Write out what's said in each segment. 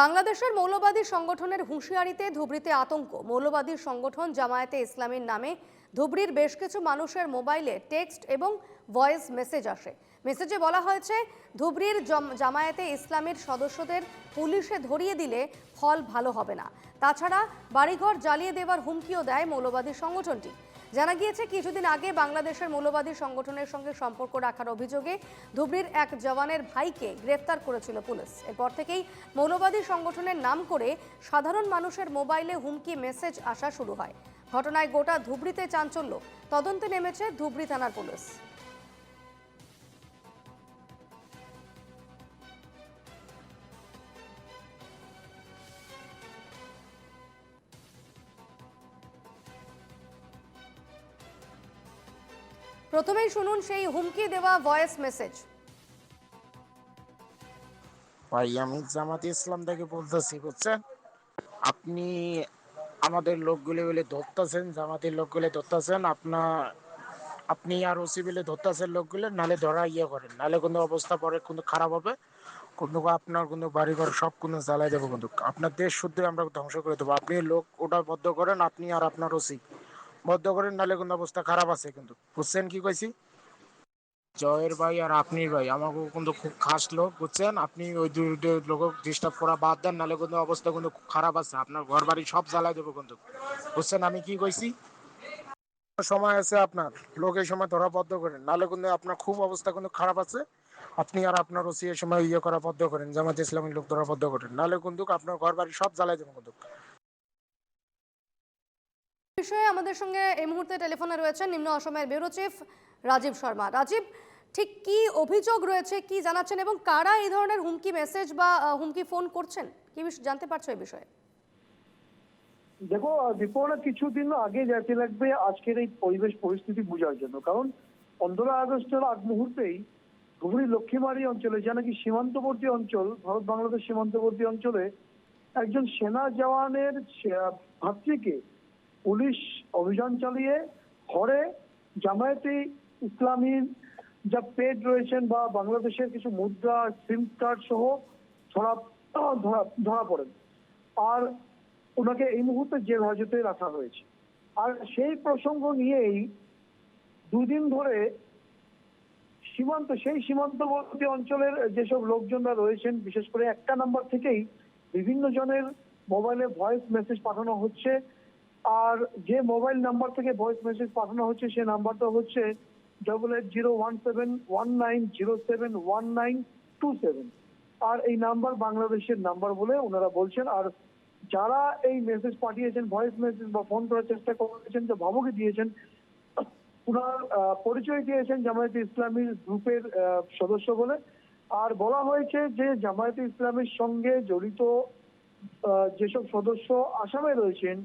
বাংলাদেশের মৌলবাদী সংগঠনের হুঁশিয়ারিতে ধুবড়িতে আতঙ্ক। মৌলবাদী সংগঠন জামায়াতে ইসলামীর নামে ধুবড়ির বেশ কিছু মানুষের মোবাইলে টেক্সট এবং ভয়েস মেসেজ আসে। মেসেজে বলা হয়েছে, ধুবড়ির জামায়াতে ইসলামের সদস্যদের পুলিশে ধরিয়ে দিলে ফল ভালো হবে না। তাছাড়া বাড়িঘর জ্বালিয়ে দেওয়ার হুমকিও দেয় মৌলবাদী সংগঠনটি। জানা গিয়েছে, কিছুদিন আগে বাংলাদেশের মৌলবাদী সংগঠনের সঙ্গে সম্পর্ক রাখার অভিযোগে ধুবড়ির এক জওয়ানের ভাইকে গ্রেফতার করেছিল পুলিশ। এরপর থেকেই মৌলবাদী সংগঠনের নাম করে সাধারণ মানুষের মোবাইলে হুমকি মেসেজ আসা শুরু হয়। ঘটনায় গোটা ধুবড়িতে চাঞ্চল্য। তদন্তে নেমেছে ধুবড়ি থানার পুলিশ। প্রথমেই শুনুন সেই হুমকি দেওয়া ভয়েস মেসেজ ভাই, আমি জামাতে ইসলাম থেকে বলতেছি, বুঝছেন? আপনি আমাদের লোকগুলি বলে ধরতেছেন, জামাতের লোকগুলি ধরতেছেন আপনার আপনি আর ওসি বলে ধরতেছেন লোকগুলো নালে ধরা ইয়ে করেন। নালে কোনো অবস্থা পরে কিন্তু খারাপ হবে, কোনো আপনার কোনো বাড়িঘর সব কোনো জ্বালাই দেবো কিন্তু আপনার দেশ শুদ্ধ আমরা ধ্বংস করে দেবো। আপনি লোক ওটা বদ্ধ করেন, আপনি আর আপনার ওসি। বদ্ধ নালে কোনো অবস্থা খারাপ আছে কিন্তু। বুঝছেন কি কইছি? জয়ের ভাই আর আপনির ভাই, আমাকে কিন্তু খুব খাস লোক, বুঝছেন? আপনি ওই দুটো লোক ডিস্টার্ব করা বাদ দেন, নাহলে কিন্তু অবস্থা কিন্তু খুব খারাপ আছে। আপনার ঘর বাড়ি সব জ্বালাই দেবো কিন্তু। বুঝছেন আমি কি কইছি? সময় আছে আপনার, লোক এই সময় ধরা বদ্ধ করেন, নাহলে কিন্তু আপনার খুব অবস্থা কিন্তু খারাপ আছে। আপনি আর আপনার ওসি এই সময় ইয়ে করা বদ্ধ করেন জামাত ইসলামী লোক ধরা বদ্ধ করেন, নাহলে কিন্তু আপনার ঘর বাড়ি সব জ্বালাই দেবো কিন্তু। বিষয়ে আমাদের সঙ্গে এই মুহূর্তে টেলিফোনে রয়েছেন নিম্ন অসমের ব্যুরো চিফ রাজীব শর্মা। রাজীব, ঠিক কি অভিযোগ রয়েছে, কি জানাচ্ছেন এবং কারা এই ধরনের হুমকি মেসেজ বা হুমকি ফোন করছেন? কি জানতে পারছ এই বিষয়ে? দেখো দীপনা কিছুদিন আগে যেতে লাগবে আজকের এই পরিবেশ পরিস্থিতি বোঝার জন্য। কারণ পনেরো আগস্টের আগ মুহূর্তেই ধুবড়ি লক্ষ্মীবাড়ি অঞ্চলে যা নাকি সীমান্তবর্তী অঞ্চল ভারত বাংলাদেশ সীমান্তবর্তী অঞ্চলে একজন সেনা জওয়ানের ভাতৃকে পুলিশ অভিযান চালিয়ে ঘরে জামায়াতে ইসলামীর যা পেড রয়েছেন বা বাংলাদেশের কিছু মুদ্রা, সিম কার্ড সহ ধরা ধরা পড়েন। আর ওনাকে এই মুহূর্তে জেল হাজতে রাখা হয়েছে। আর সেই প্রসঙ্গ নিয়েই দুদিন ধরে সীমান্ত, সেই সীমান্তবর্তী অঞ্চলের যেসব লোকজনরা রয়েছেন, বিশেষ করে একটা নাম্বার থেকেই বিভিন্ন জনের মোবাইলে ভয়েস মেসেজ পাঠানো হচ্ছে। আর যে মোবাইল নাম্বার থেকে ভয়েস মেসেজ পাঠানো হচ্ছে, সে নাম্বারটা হচ্ছে double eight zero one seven one nine zero seven one nine two seven আর এই নাম্বার বাংলাদেশের নাম্বার বলে ওনারা বলছেন। আর যারা এই মেসেজ পাঠিয়েছেন ভয়েস মেসেজ বা ফোন করার চেষ্টা করেছেন, যে ভাবুকে দিয়েছেন ওনার পরিচয় দিয়েছেন জামায়াতে ইসলামীর গ্রুপের সদস্য বলে। আর বলা হয়েছে যে জামায়াতে ইসলামের সঙ্গে জড়িত যেসব সদস্য আসামে রয়েছেন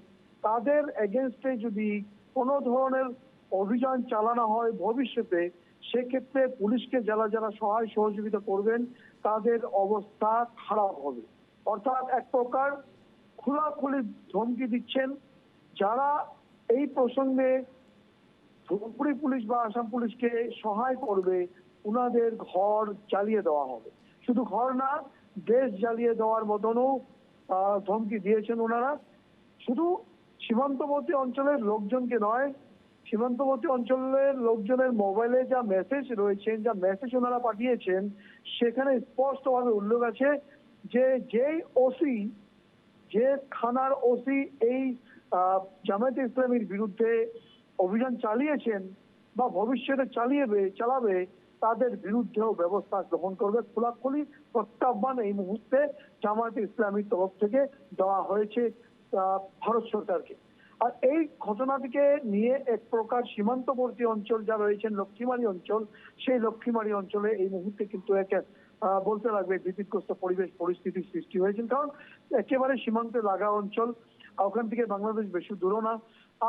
তাদের এগেনস্টে যদি কোনো ধরনের অভিযান চালানো হয় ভবিষ্যতে, সেক্ষেত্রে পুলিশকে যারা যারা সহায় সহযোগিতা করবেন, তাদের অবস্থা খারাপ হবে। অর্থাৎ এক প্রকার খোলাখুলি ধমকি দিচ্ছেন যারা এই প্রসঙ্গে ধুপগুড়ি পুলিশ বা আসাম পুলিশকে সহায় করবে, উনাদের ঘর জ্বালিয়ে দেওয়া হবে। শুধু ঘর না, দেশ জ্বালিয়ে দেওয়ার মতনও ধমকি দিয়েছেন ওনারা শুধু সীমান্তবর্তী অঞ্চলের লোকজনকে নয়, সীমান্তবর্তী অঞ্চলের লোকজনের মোবাইলে যা মেসেজ রয়েছেন যা মেসেজ ওনারা পাঠিয়েছেন, সেখানে স্পষ্টভাবে উল্লেখ আছে যে যেই ওসি যে থানার ওসি এই জামায়াতে ইসলামীর বিরুদ্ধে অভিযান চালিয়েছেন বা ভবিষ্যতে চালিয়ে চালাবে, তাদের বিরুদ্ধেও ব্যবস্থা গ্রহণ করবে। খোলাখুলি প্রত্যাহ্বান এই মুহূর্তে জামায়াতে ইসলামীর তরফ থেকে দেওয়া হয়েছে। ভারত সরকারকে। আর এই ঘটনাটিকে নিয়ে এক প্রকার সীমান্তবর্তী অঞ্চল যা রয়েছেন লক্ষ্মীমারি অঞ্চল, সেই লক্ষ্মীমারি অঞ্চলে এই মুহূর্তে কিন্তু এক বলতে লাগবে বিদ্যুৎগ্রস্ত পরিবেশ পরিস্থিতির সৃষ্টি হয়েছে কারণ একেবারে সীমান্তে লাগা অঞ্চল, ওখান থেকে বাংলাদেশ বেশি দূরও না।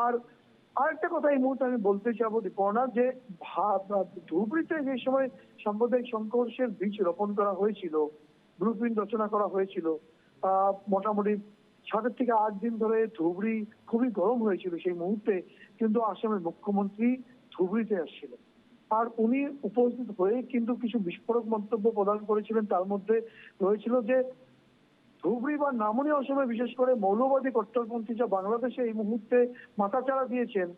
আর আরেকটা কথা এই মুহূর্তে আমি বলতে চাবো দীপনা, যে ধুবড়িতে যে সময় সাম্প্রদায়িক সংঘর্ষের বীজ রোপণ করা হয়েছিল ব্লুপ্রিন্ট রচনা করা হয়েছিল মোটামুটি সাতের থেকে আট দিন ধরে ধুবড়ি খুবই গরম হয়েছিল সেই মুহূর্তে কিন্তু আসামের মুখ্যমন্ত্রী ধুবড়িতে আসছিলেন। আর উনি উপস্থিত হয়ে কিন্তু কিছু বিস্ফোরক মন্তব্য প্রদান করেছিলেন তার মধ্যে রয়েছিল যে ধুবড়ি বা নামনি অসমে বিশেষ করে মৌলবাদী কট্টরপন্থী যা বাংলাদেশে এই মুহূর্তে মাথাচাড়া দিয়েছেন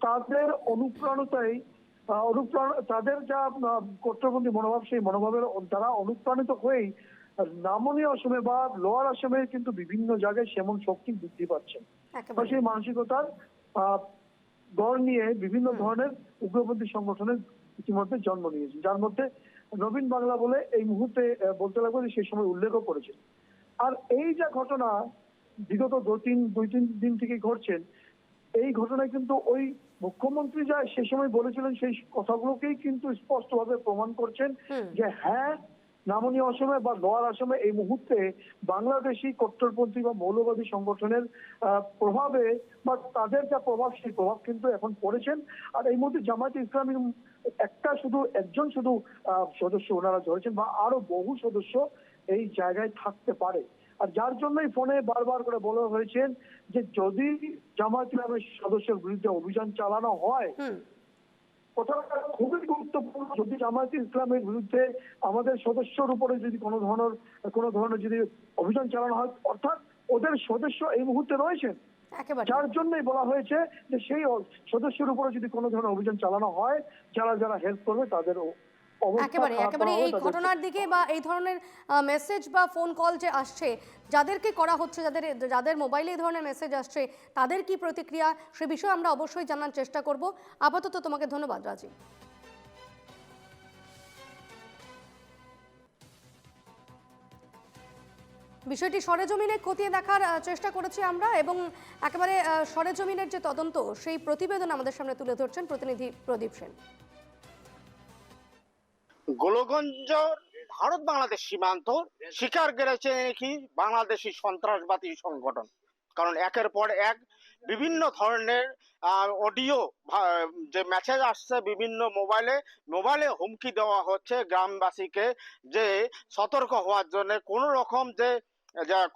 তাদের অনুপ্রাণতাই অনুপ্রাণ তাদের যা কট্টরপন্থী মনোভাব সেই মনোভাবের দ্বারা অনুপ্রাণিত হয়েই নামনি অসমে বা লোয়ার আসামে কিন্তু বিভিন্ন জায়গায় সেমন শক্তি বৃদ্ধি পাচ্ছে। বা সেই মানসিকতার গড় নিয়ে বিভিন্ন ধরনের উগ্রপন্থী সংগঠনের ইতিমধ্যে জন্ম নিয়েছে যার মধ্যে নবীন বাংলা বলে এই মুহূর্তে বলতে লাগবে যে সেই সময় উল্লেখও করেছেন। আর এই যা ঘটনা বিগত দু তিন দুই তিন দিন থেকে ঘটছেন এই ঘটনায় কিন্তু ওই মুখ্যমন্ত্রী যা সে সময় বলেছিলেন সেই কথাগুলোকেই কিন্তু স্পষ্টভাবে প্রমাণ করছেন যে হ্যাঁ নামনি অসমে বা লোয়ার আসামে এই মুহূর্তে বাংলাদেশি কট্টরপন্থী বা মৌলবাদী সংগঠনের প্রভাবে বা তাদের যা প্রভাব, সেই প্রভাব কিন্তু এখন পড়েছেন। আর এই মুহূর্তে জামায়াত ইসলামী একটা শুধু, একজন শুধু সদস্য ওনারা ধরেছেন বা আরও বহু সদস্য এই জায়গায় থাকতে পারে। আর যার জন্যই ফোনে বারবার করে বলা হয়েছেন যে যদি জামায়াত ইসলামের সদস্যের বিরুদ্ধে অভিযান চালানো হয় কথাটা খুবই গুরুত্বপূর্ণ। যদি জামায়াত ইসলামের বিরুদ্ধে আমাদের সদস্যর উপরে যদি কোনো ধরনের কোনো ধরনের যদি অভিযান চালানো হয় অর্থাৎ ওদের সদস্য এই মুহূর্তে রয়েছেন একেবারে। যার জন্যই বলা হয়েছে যে সেই সদস্যের উপরে যদি কোনো ধরনের অভিযান চালানো হয় যারা যারা হেল্প করবে তাদের ও- অবস্থা একেবারে একেবারে এই ঘটনার দিকে বা এই ধরনের মেসেজ বা ফোন কল যে আসছে যাদেরকে করা হচ্ছে যাদের যাদের মোবাইলে এই ধরনের মেসেজ আসছে তাদের কি প্রতিক্রিয়া সে বিষয়ে আমরা অবশ্যই জানার চেষ্টা করব। আপাতত তোমাকে ধন্যবাদ রাজি। বিষয়টি সরেজমিনে খতিয়ে দেখার চেষ্টা করেছি আমরা এবং একেবারে সরেজমিনের যে তদন্ত সেই প্রতিবেদন আমাদের সামনে তুলে ধরছেন প্রতিনিধি প্রদীপ সেন। গোলগঞ্জ, ভারত বাংলাদেশ সীমান্ত শিকার করেছে নাকি বাংলাদেশি সন্ত্রাসবাদী সংগঠন? কারণ একের পর এক বিভিন্ন ধরনের অডিও যে মেসেজ আসছে বিভিন্ন মোবাইলে মোবাইলে হুমকি দেওয়া হচ্ছে গ্রামবাসীকে যে সতর্ক হওয়ার জন্য। কোনো রকম যে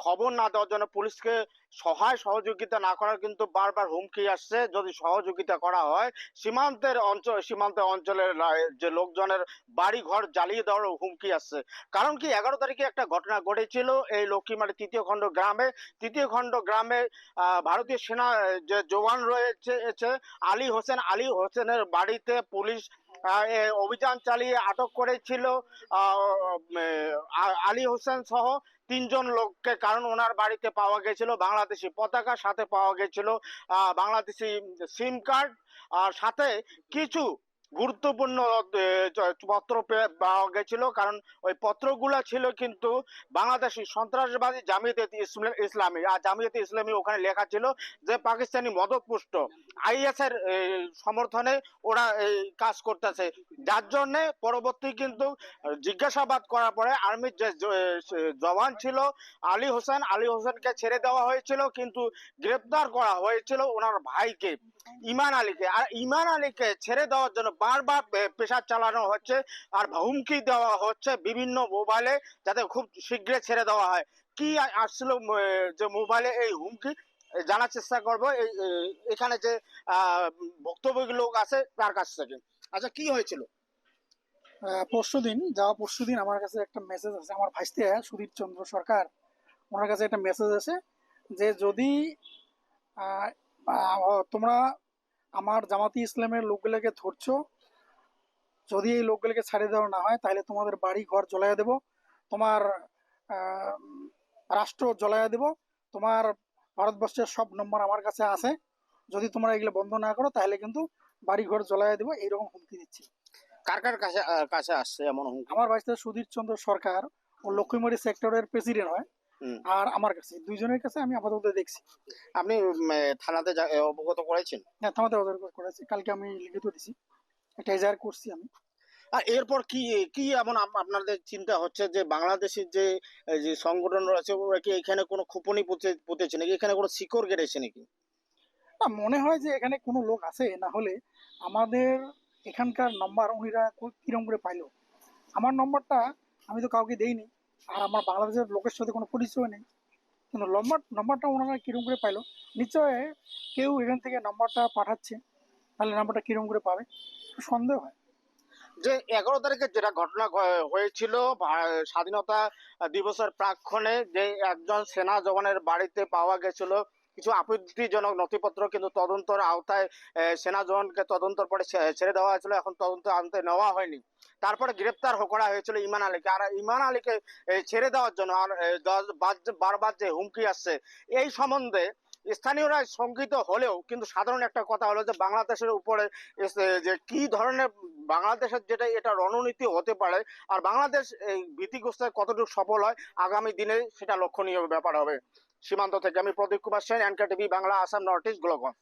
খবর না দেওয়ার জন্য পুলিশকে সহায় সহযোগিতা না করার কিন্তু বারবার হুমকি আসছে। যদি সহযোগিতা করা হয়, সীমান্তের অঞ্চল সীমান্ত অঞ্চলের যে লোকজনের বাড়ি ঘর জ্বালিয়ে দেওয়ার হুমকি আসছে। কারণ কি, এগারো তারিখে একটা ঘটনা ঘটেছিল এই লক্ষ্মীমারি তৃতীয় খণ্ড গ্রামে। তৃতীয় খণ্ড গ্রামে ভারতীয় সেনা, যে জওয়ান রয়েছে আলী হোসেন, আলী হোসেনের বাড়িতে পুলিশ অভিযান চালিয়ে আটক করেছিল আলী হোসেন সহ তিনজন লোককে, কারণ ওনার বাড়িতে পাওয়া গেছিল বাংলাদেশি পতাকা, সাথে পাওয়া গেছিল বাংলাদেশি সিম কার্ড, আর সাথে কিছু গুরুত্বপূর্ণ পত্র পাওয়া গেছিল। কারণ ওই পত্রগুলো ছিল কিন্তু বাংলাদেশি সন্ত্রাসবাদী জামিয়াতে ইসলামী। আর জামিয়াতে ইসলামী ওখানে লেখা ছিল যে পাকিস্তানি মদতপুষ্ট আইএস এর সমর্থনে ওরা এই কাজ করতেছে। যার জন্যে পরবর্তী কিন্তু জিজ্ঞাসাবাদ করার পরে আর্মির যে জওয়ান ছিল আলী হোসেন, আলী হোসেনকে ছেড়ে দেওয়া হয়েছিল। কিন্তু গ্রেপ্তার করা হয়েছিল ওনার ভাইকে। ইমান আলীকে। আর ইমান আলীকে ছেড়ে দেওয়ার জন্য বারবার পে- প্রেসার চালানো হচ্ছে আর হুমকি দেওয়া হচ্ছে বিভিন্ন মোবাইলে যাতে খুব শীঘ্রই ছেড়ে দেওয়া হয়। কি আসছিল যে মোবাইলে এই হুমকি? জানার চেষ্টা করব। এই এখানে যে ভুক্তভোগী লোক আছে তার কাছ থেকে। আচ্ছা কি হয়েছিল? পরশু দিন যাওয়া পরশু দিন আমার কাছে একটা মেসেজ আছে আমার ভাইস্তে সুধীর চন্দ্র সরকার, ওনার কাছে একটা মেসেজ আছে যে যদি তোমরা আমার জামাতি ইসলামের লোকগুলোকে ধরছো। যদি এই লোকগুলোকে ছাড়িয়ে দেওয়া না হয় তাহলে তোমাদের বাড়ি ঘর জ্বলাইয়া দেব তোমার রাষ্ট্র জ্বলাইয়া দেব তোমার ভারতবর্ষের সব নম্বর আমার কাছে আছে। যদি তোমরা এগুলো বন্ধ না করো তাহলে কিন্তু বাড়ি ঘর জ্বলাইয়া দেবো এইরকম হুমকি দিচ্ছি। কার কার কাছে কাছে আসছে এমন হুমকি? আমার বাড়িতে সুধীর চন্দ্র সরকার ও লক্ষ্মীমণি সেক্টরের প্রেসিডেন্ট হয়। আর আমার কাছে দুইজনের কাছে আমি আপাতত দেখছি। আপনি থানাতে অবগত করেছেন হ্যাঁ থানাতে অর্ডার করেছি কালকে আমি লিখিত দিছি। একটা এজাহার করছি আমি। আর এরপর কি কি এমন আপনাদের চিন্তা হচ্ছে যে বাংলাদেশের যে যে সংগঠন রয়েছে ওরা কি এখানে কোনো খুপনি পুঁতে- পুঁতেছে নাকি? এখানে কোনো শিকড় গেড়েছে নাকি? না মনে হয় যে এখানে কোনো লোক আছে না হলে আমাদের এখানকার নম্বর উনিরা কিরম করে পাইলো? আমার নম্বরটা আমি তো কাউকে দেইনি। আর আমার বাংলাদেশের লোকের সাথে কোনো পরিচয় নেই। কিন্তু নম্বর নম্বরটা ওনারা কিরম করে পাইলো? নিশ্চয় কেউ এখান থেকে নম্বরটা পাঠাচ্ছে, তাহলে নম্বরটা কিরম করে পাবে? সন্দেহ হয়। যে এগারো তারিখে যেটা ঘটনা হয়েছিল স্বাধীনতা দিবসের প্রাক্ষণে যে একজন সেনা জওয়ানের বাড়িতে পাওয়া গেছিল কিছু আপত্তিজনক নথিপত্র কিন্তু তদন্তের আওতায় সেনা জওয়ানকে তদন্তর পরে ছেড়ে দেওয়া হয়েছিল। এখন তদন্ত আনতে নেওয়া হয়নি। তারপরে গ্রেপ্তার করা হয়েছিল ইমান আলীকে। আর ইমান আলীকে ছেড়ে দেওয়ার জন্য আর বারবার যে হুমকি আসছে, এই সম্বন্ধে স্থানীয়রা শঙ্কিত হলেও কিন্তু সাধারণ একটা কথা হলো যে, বাংলাদেশের উপরে যে কি ধরনের, বাংলাদেশের যেটা এটা রণনীতি হতে পারে আর বাংলাদেশ এই ভীতিগ্রস্ত কতটুকু সফল হয়, আগামী দিনে সেটা লক্ষণীয় ব্যাপার হবে। সীমান্ত থেকে আমি Pradip Kumar Sen NK TV Bangla Assam north east গ্লোকন